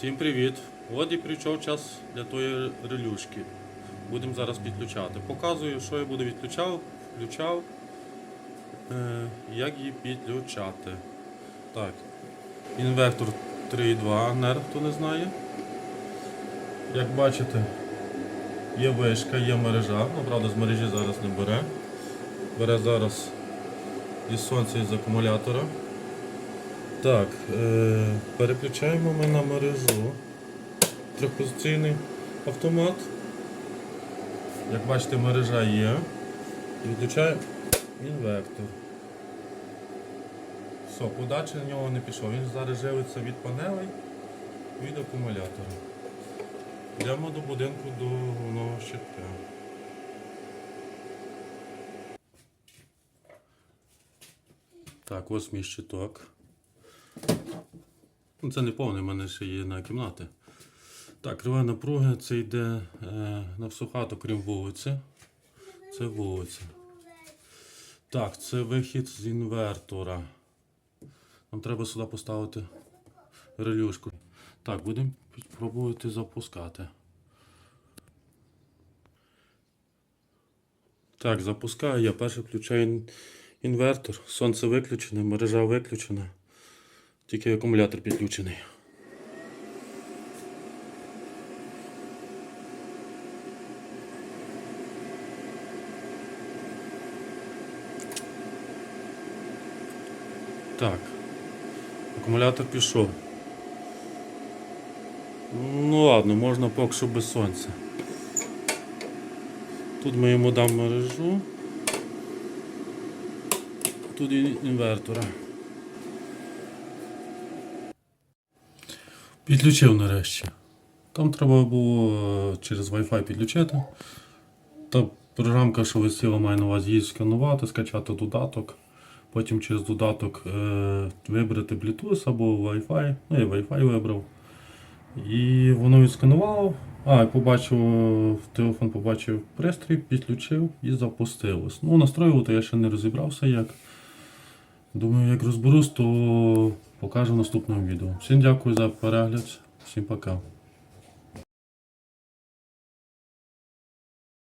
Всім привіт! От і прийшов час для тої релюшки. Будемо зараз підключати. Показую, що я буду відключав, включав, е, як її підключати. Так. Інвертор 3.2 NER, хто не знає. Як бачите, є вишка, є мережа. Ну, правда, з мережі зараз не бере. Бере зараз із сонця із акумулятора. Так, е, переключаємо ми на мережу. Трьохпозиційний автомат. Як бачите, мережа є. І Відключаємо інвертор. Все, подача на нього не пішов. Він зараз живиться від панелей, від акумулятора. Йдемо до будинку до головного щитка. Так, ось мій щиток. Ну, Це не повний, в мене ще є на кімнати. Так, крива напруги, це йде е, на всю хату, крім вулиці. Це вулиця. Так, це вихід з інвертора. Нам треба сюди поставити релюшку. Так, будемо пробувати запускати. Так, запускаю я. Перше включаю інвертор. Сонце виключене, мережа виключена. Тільки акумулятор підключений. Так. Акумулятор пішов. Ну ладно, можна поки що без сонця. Тут ми йому дам мережу. Тут інвертора. Підключив нарешті. Там треба було е, через Wi-Fi підключити. Та програмка, що висіла, має на увазі її сканувати, скачати додаток. Потім через додаток е, вибрати Bluetooth або Wi-Fi. Ну, я Wi-Fi вибрав. І воно відсканувало. А, і побачив, телефон побачив пристрій, підключив і запустилось. Ну, настроювати я ще не розібрався як. Думаю, як розберусь, то покажу в наступному відео. Всім дякую за перегляд, всім пока.